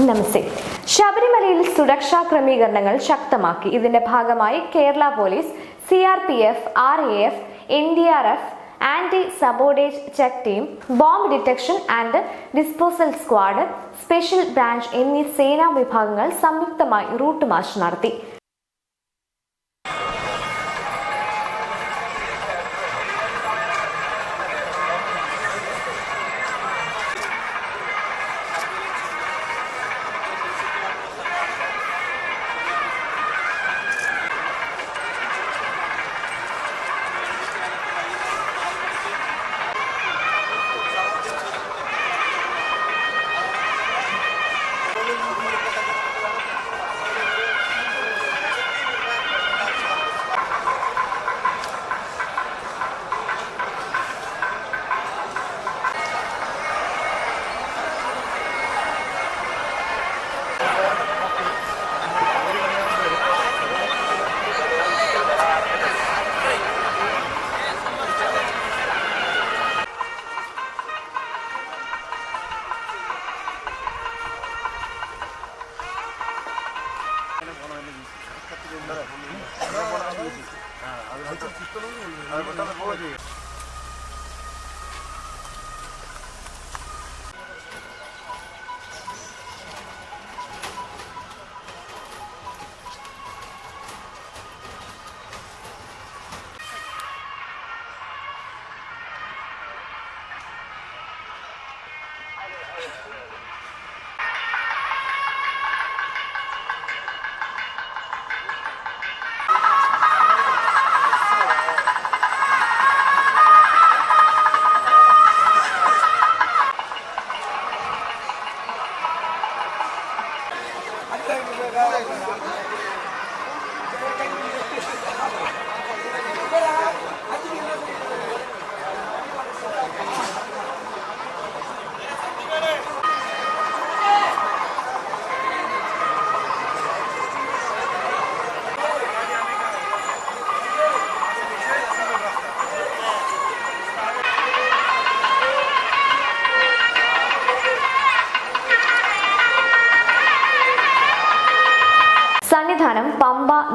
നമസ്തേ. ശബരിമലയിൽ സുരക്ഷാ ക്രമീകരണങ്ങൾ ശക്തമാക്കി. ഇതിന്റെ ഭാഗമായി Kerala police C R P F R A F N D R F anti sabotage check team bomb detection and disposal squad special branch എന്നീ സേനാ വിഭാഗങ്ങൾ സംയുക്തമായി റൂട്ട് മാർച്ച് നടത്തി. സന്നിധാനം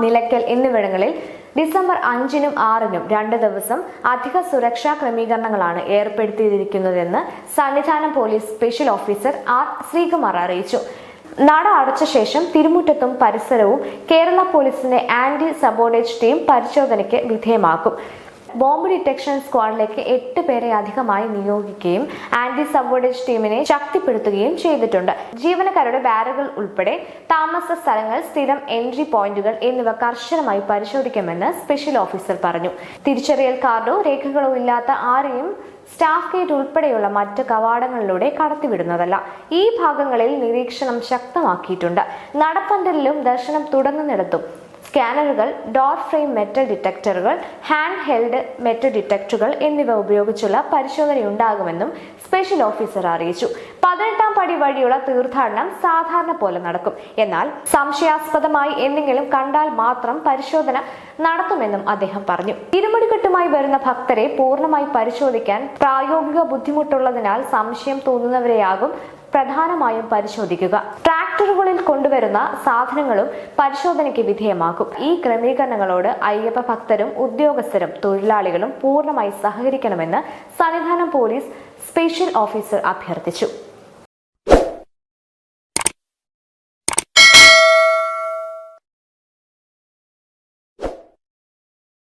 നിലയ്ക്കൽ എന്നിവിടങ്ങളിൽ ഡിസംബർ അഞ്ചിനും ആറിനും രണ്ട് ദിവസം അധിക സുരക്ഷാ ക്രമീകരണങ്ങളാണ് ഏർപ്പെടുത്തിയിരിക്കുന്നതെന്ന് Sannidhanam police special officer R Sreekumar അറിയിച്ചു. നട അടച്ച ശേഷം തിരുമുറ്റത്തും പരിസരവും കേരള പോലീസിന്റെ ആന്റി സബോർഡേജ് ടീം പരിശോധനയ്ക്ക് വിധേയമാക്കും. ബോംബ് ഡിറ്റക്ഷൻ സ്ക്വാഡിലേക്ക് എട്ട് പേരെ അധികമായി നിയോഗിക്കുകയും ആന്റി സബോർഡേജ് ടീമിനെ ശക്തിപ്പെടുത്തുകയും ചെയ്തിട്ടുണ്ട്. ജീവനക്കാരുടെ ബാരകൾ ഉൾപ്പെടെ താമസ സ്ഥലങ്ങൾ സ്ഥിരം എൻട്രി പോയിന്റുകൾ എന്നിവ കർശനമായി പരിശോധിക്കുമെന്ന് സ്പെഷ്യൽ ഓഫീസർ പറഞ്ഞു. തിരിച്ചറിയൽ കാർഡോ രേഖകളോ ഇല്ലാത്ത ആരെയും സ്റ്റാഫ് ഗേറ്റ് ഉൾപ്പെടെയുള്ള മറ്റ് കവാടങ്ങളിലൂടെ കടത്തിവിടുന്നതല്ല. ഈ ഭാഗങ്ങളിൽ നിരീക്ഷണം ശക്തമാക്കിയിട്ടുണ്ട്. നടപ്പന്തലിലും ദർശനം തുടങ്ങുന്നിടത്തും സ്കാനറുകൾ ഡോർ ഫ്രെയിം മെറ്റൽ ഡിറ്റക്ടറുകൾ ഹാൻഡ് ഹെൽഡ് മെറ്റൽ ഡിറ്റക്ടറുകൾ എന്നിവ ഉപയോഗിച്ചുള്ള പരിശോധനയുണ്ടാകുമെന്നും സ്പെഷ്യൽ ഓഫീസർ അറിയിച്ചു. പതിനെട്ടാം പടി വഴിയുള്ള തീർത്ഥാടനം സാധാരണ പോലെ നടക്കും. എന്നാൽ സംശയാസ്പദമായി എന്തെങ്കിലും കണ്ടാൽ മാത്രം പരിശോധന നടത്തുമെന്നും അദ്ദേഹം പറഞ്ഞു. ഇരുമുടിക്കെട്ടുമായി വരുന്ന ഭക്തരെ പൂർണമായി പരിശോധിക്കാൻ പ്രായോഗിക ബുദ്ധിമുട്ടുള്ളതിനാൽ സംശയം തോന്നുന്നവരെയാകും പ്രധാനമായും പരിശോധിക്കുക. ട്രാക്ടറുകളിൽ കൊണ്ടുവരുന്ന സാധനങ്ങളും പരിശോധനയ്ക്ക് വിധേയമാക്കും. ഈ ക്രമീകരണങ്ങളോട് അയ്യപ്പ ഭക്തരും ഉദ്യോഗസ്ഥരും തൊഴിലാളികളും പൂർണമായി സഹകരിക്കണമെന്ന് സന്നിധാനം പോലീസ് സ്പെഷ്യൽ ഓഫീസർ അഭ്യർത്ഥിച്ചു.